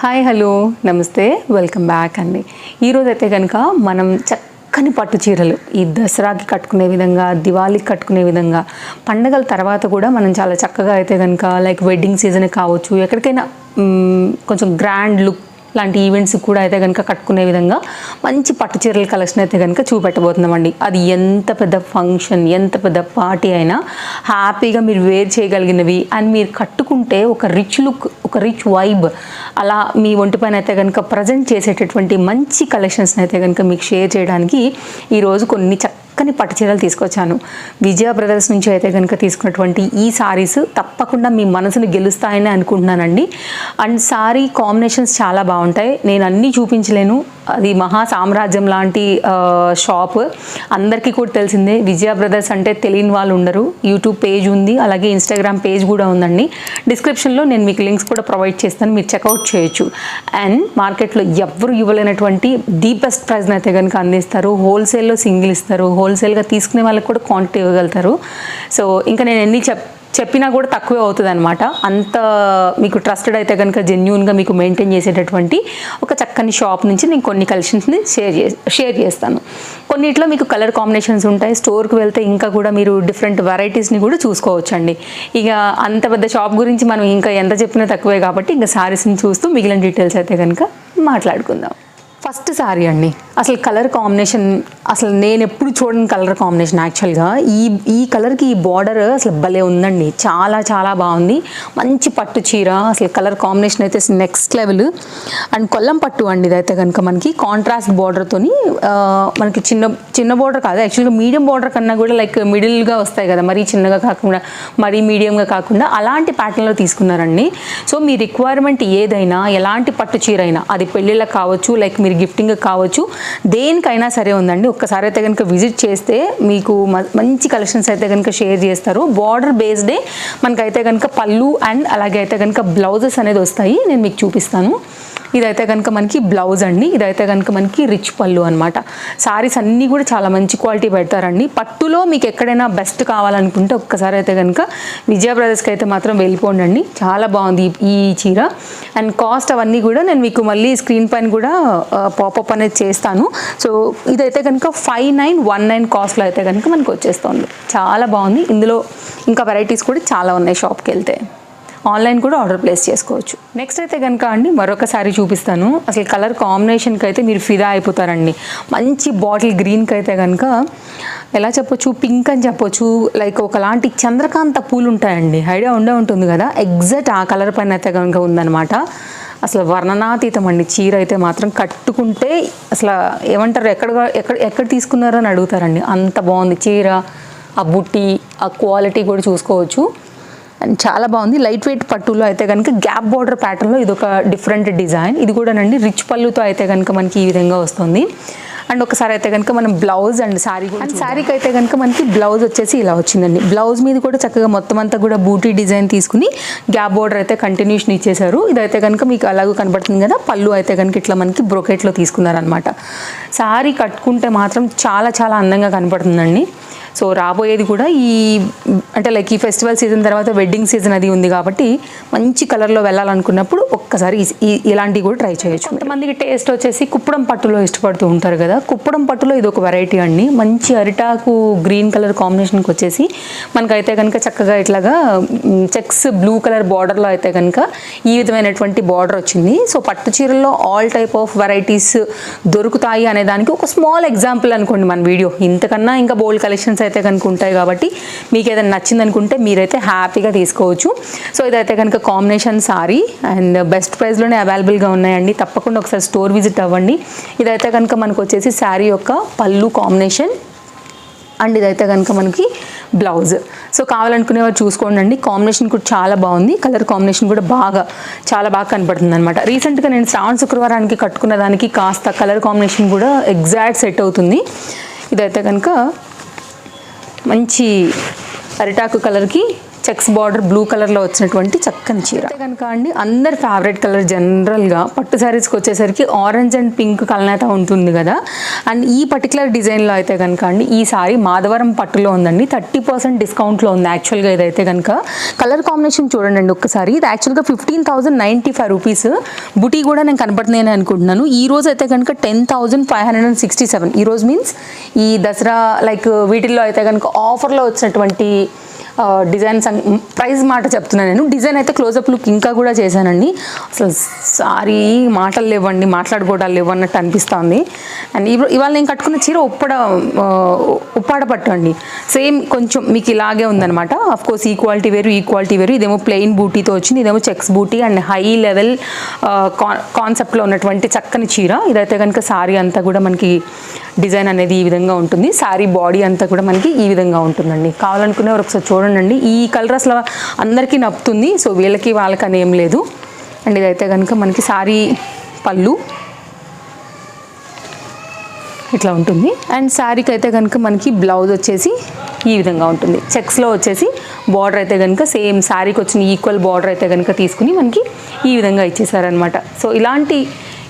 Hi hello నమస్తే welcome back అండి. ఈరోజు అయితే కనుక మనం చక్కని పట్టు చీరలు ఈ దసరాకి కట్టుకునే విధంగా దివాళీకి కట్టుకునే విధంగా పండగల తర్వాత కూడా మనం చాలా చక్కగా అయితే కనుక లైక్ వెడ్డింగ్ సీజన్ కావచ్చు ఎక్కడికైనా కొంచెం గ్రాండ్ లుక్ లాంటి ఈవెంట్స్ కూడా అయితే కనుక కట్టుకునే విధంగా మంచి పట్టు చీరల కలెక్షన్ అయితే కనుక చూపెట్టబోతున్నామండి. అది ఎంత పెద్ద ఫంక్షన్ ఎంత పెద్ద పార్టీ అయినా హ్యాపీగా మీరు వేర్ చేయగలిగినవి అండ్ మీరు కట్టుకుంటే ఒక రిచ్ లుక్ ఒక రిచ్ వైబ్ అలా మీ ఒంటి పైన అయితే కనుక ప్రజెంట్ చేసేటటువంటి మంచి కలెక్షన్స్ని అయితే కనుక మీకు షేర్ చేయడానికి ఈరోజు కొన్ని చక్కని పట్టు చీరలు తీసుకొచ్చాను. విజయ బ్రదర్స్ నుంచి అయితే కనుక తీసుకున్నటువంటి ఈ సారీస్ తప్పకుండా మీ మనసును గెలుస్తాయని అనుకుంటున్నానండి. అండ్ సారీ కాంబినేషన్స్ చాలా బాగుంటాయి. నేను అన్నీ చూపించలేను. అది మహా సామ్రాజ్యం లాంటి షాప్ అందరికీ కూడా తెలిసిందే విజయ బ్రదర్స్ అంటే తెలియని వాళ్ళు ఉండరు. యూట్యూబ్ పేజ్ ఉంది అలాగే ఇన్స్టాగ్రామ్ పేజ్ కూడా ఉందండి. డిస్క్రిప్షన్లో నేను మీకు లింక్స్ కూడా ప్రొవైడ్ చేస్తాను మీరు చెక్అవుట్ చేయొచ్చు. అండ్ మార్కెట్లో ఎవ్వరు ఇవ్వలేనటువంటి ది బెస్ట్ ప్రైస్ని అయితే కనుక అందిస్తారు. హోల్సేల్లో సింగిల్ ఇస్తారు. హోల్సేల్గా తీసుకునే వాళ్ళకి కూడా క్వాంటిటీ ఇవ్వగలుగుతారు. సో ఇంకా నేను ఎన్ని చెప్ చెప్పినా కూడా తక్కువే అవుతుంది అనమాట అంత మీకు ట్రస్టెడ్ అయితే కనుక జెన్యున్గా మీకు మెయింటైన్ చేసేటటువంటి ఒక చక్కని షాప్ నుంచి నేను కొన్ని కలెక్షన్స్ని షేర్ చే షేర్ చేస్తాను. కొన్నిట్లో మీకు కలర్ కాంబినేషన్స్ ఉంటాయి. స్టోర్కి వెళ్తే ఇంకా కూడా మీరు డిఫరెంట్ వెరైటీస్ని కూడా చూసుకోవచ్చండి. ఇక అంత పెద్ద షాప్ గురించి మనం ఇంకా ఎంత చెప్పినా తక్కువే కాబట్టి ఇంకా శారీస్ని చూస్తూ మిగిలిన డీటెయిల్స్ అయితే కనుక మాట్లాడుకుందాం. ఫస్ట్ శారీ అండి. అసలు కలర్ కాంబినేషన్ అసలు నేను ఎప్పుడు చూడని కలర్ కాంబినేషన్ యాక్చువల్గా ఈ ఈ కలర్కి ఈ బార్డర్ అసలు భలే ఉందండి. చాలా చాలా బాగుంది. మంచి పట్టు చీర అసలు కలర్ కాంబినేషన్ అయితే నెక్స్ట్ లెవెల్ అండ్ కొల్లం పట్టు అండి ఇదైతే కనుక మనకి. కాంట్రాస్ట్ బార్డర్తోని మనకి చిన్న చిన్న బార్డర్ కాదు. యాక్చువల్గా మీడియం బార్డర్ కన్నా కూడా లైక్ మిడిల్గా వస్తాయి కదా. మరీ చిన్నగా కాకుండా మరీ మీడియంగా కాకుండా అలాంటి ప్యాటర్న్లో తీసుకున్నారండి. సో మీ రిక్వైర్మెంట్ ఏదైనా ఎలాంటి పట్టు చీర అయినా అది పెళ్ళిళ్ళకి కావచ్చు లైక్ మీరు గిఫ్టింగ్ కావచ్చు దేనికైనా సరే ఉందండి. ఒక్కసారి అయితే కనుక విజిట్ చేస్తే మీకు మ- మంచి కలెక్షన్స్ అయితే కనుక షేర్ చేస్తారు. బార్డర్ బేస్డే మనకైతే కనుక పళ్ళు అండ్ అలాగే అయితే కనుక బ్లౌజెస్ అనేది వస్తాయి. నేను మీకు చూపిస్తాను. ఇదైతే కనుక మనకి బ్లౌజ్ అండి. ఇదైతే కనుక మనకి రిచ్ పళ్ళు అనమాట సారీస్ అన్నీ కూడా చాలా మంచి క్వాలిటీ పెడతారండి. పట్టులో మీకు ఎక్కడైనా బెస్ట్ కావాలనుకుంటే ఒక్కసారి అయితే కనుక విజయ బ్రదర్స్కి అయితే మాత్రం వెళ్ళిపోండి అండి చాలా బాగుంది ఈ- ఈ చీర. అండ్ కాస్ట్ అవన్నీ కూడా నేను మీకు మళ్ళీ స్క్రీన్ పైన కూడా పాపప్ అనేది చేస్తాను. సో ఇదైతే కనుక ఫైవ్ నైన్ వన్ నైన్ కాస్ట్లో అయితే కనుక మనకు వచ్చేస్తుంది. చాలా బాగుంది. ఇందులో ఇంకా వెరైటీస్ కూడా చాలా ఉన్నాయి షాప్కి వెళ్తే. ఆన్లైన్ కూడా ఆర్డర్ ప్లేస్ చేసుకోవచ్చు. నెక్స్ట్ అయితే కనుక అండి మరొకసారి చూపిస్తాను. అసలు కలర్ కాంబినేషన్కి అయితే మీరు ఫిదా అయిపోతారండి. మంచి బాటిల్ గ్రీన్కి అయితే కనుక ఎలా చెప్పొచ్చు? పింక్ అని చెప్పొచ్చు. లైక్ ఒకలాంటి చంద్రకాంత పూలు ఉంటాయండి. ఐడియా ఉండే ఉంటుంది కదా? ఎగ్జాక్ట్ ఆ కలర్ పైన అయితే కనుక ఉందన్నమాట. అసలు వర్ణనాతీతం అండి. చీర అయితే మాత్రం కట్టుకుంటే అసలు ఏమంటారు? ఎక్కడ ఎక్కడ ఎక్కడ తీసుకున్నారో అని అడుగుతారండి. అంత బాగుంది. చీర ఆ బుట్టి ఆ క్వాలిటీ కూడా చూసుకోవచ్చు. అండ్ చాలా బాగుంది. లైట్ వెయిట్ పట్టులో అయితే కనుక గ్యాప్ బార్డర్ ప్యాటర్న్లో ఇది ఒక డిఫరెంట్ డిజైన్ ఇది కూడా నండి రిచ్ పళ్ళుతో అయితే కనుక మనకి ఈ విధంగా వస్తుంది. అండ్ ఒకసారి అయితే కనుక మనం బ్లౌజ్ అండ్ శారీ అండ్ శారీకి అయితే కనుక మనకి బ్లౌజ్ వచ్చేసి ఇలా వచ్చిందండి. బ్లౌజ్ మీద కూడా చక్కగా మొత్తం అంతా కూడా బూటీ డిజైన్ తీసుకుని గ్యాప్ బార్డర్ అయితే కంటిన్యూషన్ ఇచ్చేసారు ఇదైతే కనుక మీకు అలాగూ కనబడుతుంది కదా పళ్ళు అయితే కనుక ఇట్లా మనకి బ్రొకెట్లో తీసుకున్నారనమాట శారీ కట్టుకుంటే మాత్రం చాలా చాలా అందంగా కనపడుతుందండి సో రాబోయేది కూడా ఈ అంటే లైక్ ఈ ఫెస్టివల్ సీజన్ తర్వాత వెడ్డింగ్ సీజన్ అది ఉంది కాబట్టి మంచి కలర్లో వెళ్ళాలనుకున్నప్పుడు ఒక్కసారి ఇలాంటివి కూడా ట్రై చేయొచ్చు. కొంతమందికి టేస్ట్ వచ్చేసి కుప్పడం పట్టులో ఇష్టపడుతూ ఉంటారు కదా. కుప్పడం పట్టులో ఇది ఒక వెరైటీ అండి. మంచి అరిటాకు గ్రీన్ కలర్ కాంబినేషన్కి వచ్చేసి మనకైతే కనుక చక్కగా ఇట్లాగా చెక్స్ బ్లూ కలర్ బార్డర్లో అయితే కనుక ఈ విధమైనటువంటి బార్డర్ వచ్చింది. సో పట్టు చీరల్లో ఆల్ టైప్ ఆఫ్ వెరైటీస్ దొరుకుతాయి అనే దానికి ఒక స్మాల్ ఎగ్జాంపుల్ అనుకోండి మన వీడియో ఇంతకన్నా ఇంకా బోల్డ్ కలెక్షన్స్ అయితే కనుక ఉంటాయి కాబట్టి మీకు ఏదైనా నచ్చింది అనుకుంటే మీరైతే హ్యాపీగా తీసుకోవచ్చు. సో ఇదైతే కనుక కాంబినేషన్ సారీ అండ్ బెస్ట్ ప్రైస్లోనే అవైలబుల్గా ఉన్నాయండి. తప్పకుండా ఒకసారి స్టోర్ విజిట్ అవ్వండి. ఇదైతే కనుక మనకు వచ్చేసి శారీ యొక్క పళ్ళు కాంబినేషన్ అండ్ ఇదైతే కనుక మనకి బ్లౌజ్. సో కావాలనుకునే వారు చూసుకోండి అండి. కాంబినేషన్ కూడా చాలా బాగుంది. కలర్ కాంబినేషన్ కూడా బాగా చాలా బాగా కనపడుతుంది అనమాట రీసెంట్గా నేను శ్రావణ శుక్రవారానికి కట్టుకున్న దానికి కాస్త కలర్ కాంబినేషన్ కూడా ఎగ్జాక్ట్ సెట్ అవుతుంది. ఇదైతే కనుక మంచి అరిటాకు కలర్కి చెక్స్ బార్డర్ బ్లూ కలర్లో వచ్చినటువంటి చక్కని చీర. కనుక అండి అందరి ఫేవరెట్ కలర్ జనరల్గా పట్టు శారీస్కి వచ్చేసరికి ఆరెంజ్ అండ్ పింక్ కలనేత ఉంటుంది కదా. అండ్ ఈ పర్టికులర్ డిజైన్లో అయితే కనుక అండి ఈ సారీ మాధవరం పట్టులో ఉందండి. థర్టీ పర్సెంట్ డిస్కౌంట్లో ఉంది యాక్చువల్గా ఇదైతే కనుక. కలర్ కాంబినేషన్ చూడండి అండి ఒక్కసారి. ఇది యాక్చువల్గా fifteen thousand ninety five rupees బుటీ కూడా నేను కనపడుతున్నాయని అనుకుంటున్నాను. ఈ రోజు అయితే కనుక ten thousand five hundred and sixty seven ఈ రోజు మీన్స్ ఈ దసరా లైక్ వీటిల్లో అయితే కనుక ఆఫర్లో వచ్చినటువంటి డిజైన్స్ ప్రైస్ మాట చెప్తున్నాను నేను. డిజైన్ అయితే క్లోజప్ లుక్ ఇంకా కూడా చేశానండి. అసలు సారీ మాటలు లేవండి మాట్లాడుకోవడాలు లేవు అన్నట్టు అనిపిస్తుంది. అండ్ ఇవాళ నేను కట్టుకున్న చీర ఉప్పడ ఉప్పాడ పట్టు అండి. సేమ్ కొంచెం మీకు ఇలాగే ఉందన్నమాట. అఫ్ కోర్స్ ఈక్వాలిటీ వేరు ఈక్వాలిటీ వేరు. ఇదేమో ప్లెయిన్ బూటీతో వచ్చింది ఇదేమో చెక్స్ బూటీ అండ్ హై లెవెల్ కాన్సెప్ట్లో ఉన్నటువంటి చక్కని చీర. ఇదైతే కనుక సారీ అంతా కూడా మనకి డిజైన్ అనేది ఈ విధంగా ఉంటుంది. సారీ బాడీ అంతా కూడా మనకి ఈ విధంగా ఉంటుందండి. కావాలనుకునే ఒకసారి చూడండి. ఈ కలర్ అసలు అందరికీ నప్పుతుంది. సో వీళ్ళకి వాళ్ళకి అని ఏం లేదు. అండ్ ఇదైతే కనుక మనకి సారీ పళ్ళు. ఇట్లా ఉంటుంది. అండ్ శారీకి అయితే కనుక మనకి బ్లౌజ్ వచ్చేసి ఈ విధంగా ఉంటుంది. చెక్స్లో వచ్చేసి బార్డర్ అయితే కనుక సేమ్ శారీకి వచ్చిన ఈక్వల్ బార్డర్ అయితే కనుక తీసుకుని మనకి ఈ విధంగా ఇచ్చేసారనమాట సో ఇలాంటి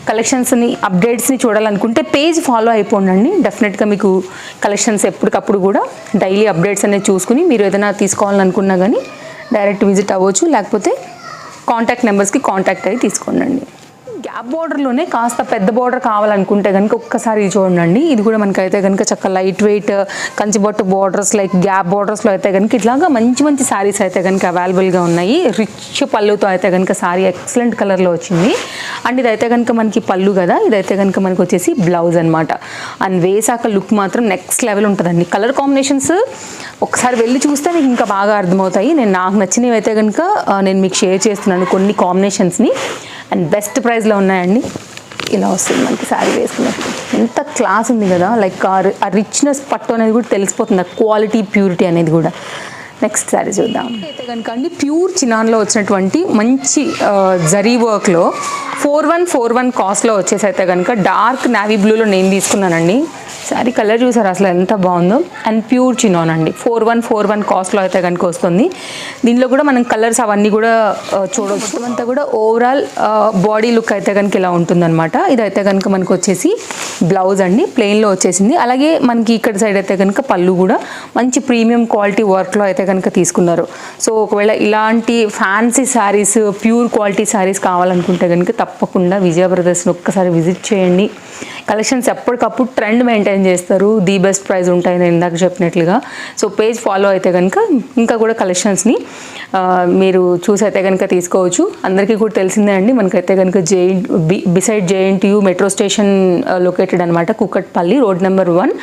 కలెక్షన్స్ని అప్డేట్స్ని చూడాలనుకుంటే పేజ్ ఫాలో అయిపోండి డెఫినెట్గా మీకు కలెక్షన్స్ ఎప్పటికప్పుడు కూడా డైలీ అప్డేట్స్ అనేది చూసుకుని మీరు ఏదైనా తీసుకోవాలనుకున్నా కానీ డైరెక్ట్ విజిట్ అవ్వచ్చు. లేకపోతే కాంటాక్ట్ నెంబర్స్కి కాంటాక్ట్ అయ్యి తీసుకోండి గ్యాప్ బార్డర్లోనే కాస్త పెద్ద బార్డర్ కావాలనుకుంటే కనుక ఒక్కసారి చూడండి. ఇది కూడా మనకైతే కనుక చక్క లైట్ వెయిట్ కంచిబొట్టు బోర్డర్స్ లైక్ గ్యాప్ బార్డర్స్లో అయితే కనుక ఇట్లాగా మంచి మంచి శారీస్ అయితే కనుక అవైలబుల్గా ఉన్నాయి. రిచ్ పళ్ళుతో అయితే కనుక శారీ ఎక్సలెంట్ కలర్లో వచ్చింది. అండ్ ఇదైతే కనుక మనకి పళ్ళు కదా ఇదైతే కనుక మనకు వచ్చేసి బ్లౌజ్ అనమాట అండ్ వేసాక లుక్ మాత్రం నెక్స్ట్ లెవెల్ ఉంటుందండి. కలర్ కాంబినేషన్స్ ఒకసారి వెళ్ళి చూస్తే మీకు ఇంకా బాగా అర్థమవుతాయి. నేను నాకు నచ్చినవి అయితే కనుక నేను మీకు షేర్ చేస్తున్నాను కొన్ని కాంబినేషన్స్ని అండ్ బెస్ట్ ప్రైస్లో ఉన్నాయండి. ఇలా వస్తుంది మనకి శారీ వేసుకున్నప్పుడు. ఎంత క్లాస్ ఉంది కదా లైక్ ఆ రిచ్నెస్ పట్టు అనేది కూడా తెలిసిపోతుంది ఆ క్వాలిటీ ప్యూరిటీ అనేది కూడా. నెక్స్ట్ శారీ చూద్దాం. అయితే కనుక అండి ప్యూర్ చినాన్లో వచ్చినటువంటి మంచి జరీ వర్క్లో ఫోర్ వన్ ఫోర్ వన్ కాస్ట్లో వచ్చేసి అయితే కనుక డార్క్ నావీ బ్లూలో నేను తీసుకున్నానండి. శారీ కలర్ చూసారు? అసలు ఎంత బాగుందో. అండ్ ప్యూర్ చినోన్ అండి. ఫోర్ వన్ ఫోర్ వన్ కాస్ట్లో అయితే కనుక వస్తుంది. దీనిలో కూడా మనం కలర్స్ అవన్నీ కూడా చూడవచ్చు అంతా కూడా ఓవరాల్ బాడీ లుక్ అయితే కనుక ఇలా ఉంటుందన్నమాట. ఇదైతే కనుక మనకు వచ్చేసి బ్లౌజ్ అండి. ప్లెయిన్లో వచ్చేసింది. అలాగే మనకి ఇక్కడ సైడ్ అయితే కనుక పళ్ళు కూడా మంచి ప్రీమియం క్వాలిటీ వర్క్లో అయితే కనుక తీసుకున్నారు. సో ఒకవేళ ఇలాంటి fancy saris pure quality saris కావాలనుకుంటే కనుక తప్పకుండా విజయ బ్రదర్స్ని ఒక్కసారి విజిట్ చేయండి. కలెక్షన్స్ ఎప్పటికప్పుడు ట్రెండ్ మెయింటైన్ చేస్తారు. ది బెస్ట్ ప్రైస్ ఉంటాయి నేను ఇందాక చెప్పినట్లుగా. సో పేజ్ ఫాలో అయితే కనుక ఇంకా కూడా కలెక్షన్స్ని మీరు చూసి అయితే కనుక తీసుకోవచ్చు. అందరికీ కూడా తెలిసిందే అండి. మనకైతే కనుక జేఎన్ B beside JNTU metro station located అనమాట Kukatpally road number one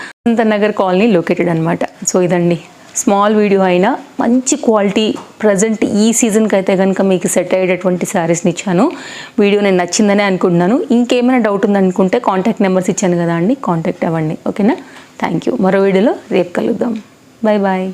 Nagar colony located అనమాట సో ఇదండి. స్మాల్ వీడియో అయినా మంచి క్వాలిటీ ప్రజెంట్ ఈ సీజన్కి అయితే కనుక మీకు సెట్ అయ్యేటటువంటి శారీస్ని ఇచ్చాను. వీడియో నేను నచ్చిందనే అనుకుంటున్నాను. ఇంకేమైనా డౌట్ ఉందనుకుంటే కాంటాక్ట్ నెంబర్స్ ఇచ్చాను కదా అండి కాంటాక్ట్ అవ్వండి. ఓకేనా? Thank you. మరో వీడియోలో రేపు కలుద్దాం. Bye bye